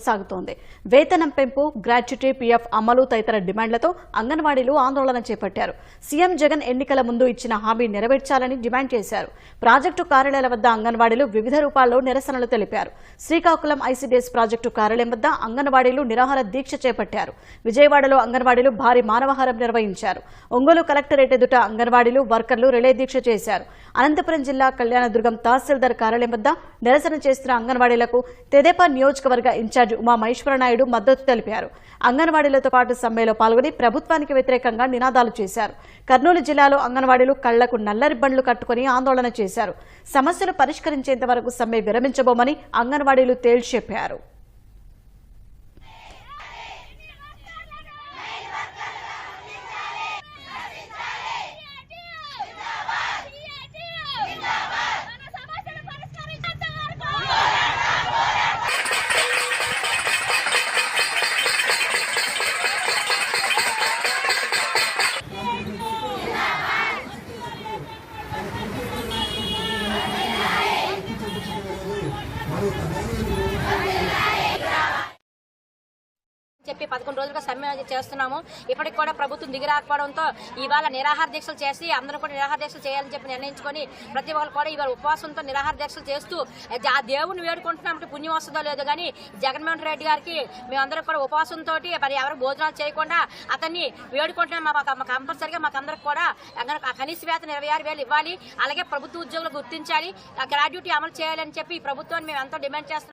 కొనసాగుతోంది. వేతనం పెంపు గ్రాట్యుటీ పీఎఫ్ అమలు తదితర డిమాండ్లతో అంగన్వాడీలు ఆందోళన చేపట్టారు. సీఎం జగన్ ఎన్నికల ముందు ఇచ్చిన హామీ నెరవేర్చాలని డిమాండ్ చేశారు. ప్రాజెక్టు కార్యాలయాల వద్ద అంగన్వాడీలు వివిధ రూపాల్లో నిరసనలు తెలిపారు. శ్రీకాకుళం ఐసీడీఎస్ ప్రాజెక్టు కార్యాలయం వద్ద అంగన్వాడీలు నిరాహార దీక్ష చేపట్టారు. విజయవాడలో అంగన్వాడీలు భారీ మానవహారం నిర్వహించారు. ఒంగోలు కలెక్టరేట్ ఎదుట అంగన్వాడీలు వర్కర్లు రిలే దీక్ష చేశారు. అనంతపురం జిల్లా కళ్యాణదుర్గం తహసీల్దార్ కార్యాలయం వద్ద నిరసన చేస్తున్న అంగన్వాడీలకు తెదేపా నియోజకవర్గ ఇన్ఛార్జ్ ఉమా మహేశ్వరనాయుడు మద్దతు తెలిపారు. అంగన్వాడీలతో పాటు సమ్మెలో పాల్గొని ప్రభుత్వానికి వ్యతిరేకంగా నినాదాలు చేశారు. కర్నూలు జిల్లాలో అంగన్వాడీలు కళ్ళకు నల్లరిబ్బన్లు కట్టుకుని ఆందోళన చేశారు. సమస్యలు పరిష్కరించేంత వరకు సమ్మె విరమించబోమని అంగన్వాడీలు తేల్చి também. చెప్పి పదకొండు రోజులుగా సమ్మె చేస్తున్నాము. ఇప్పటికి కూడా ప్రభుత్వం దిగిరాకపోవడంతో ఇవాళ నిరాహార దీక్షలు చేసి అందరూ కూడా నిరాహార దీక్షలు చేయాలని చెప్పి నిర్ణయించుకొని ప్రతి ఒక్కరు కూడా ఇవాళ ఉపవాసంతో నిరాహార దీక్షలు చేస్తూ ఆ దేవుని వేడుకుంటున్నామంటే పుణ్యం వస్తుందో లేదో కానీ జగన్మోహన్ రెడ్డి గారికి మేమందరం కూడా ఉపవాసంతో మరి ఎవరు భోజనాలు చేయకుండా అతన్ని వేడుకుంటున్నాం. మా మా కంపల్సరిగా మాకందరికి కూడా కనీస వేతన ఇరవై ఆరు వేలు ఇవ్వాలి. అలాగే ప్రభుత్వ ఉద్యోగులు గుర్తించాలి. ఆ గ్రాడ్యుటీ అమలు చేయాలని చెప్పి ప్రభుత్వాన్ని మేము ఎంతో డిమాండ్ చేస్తున్నాం.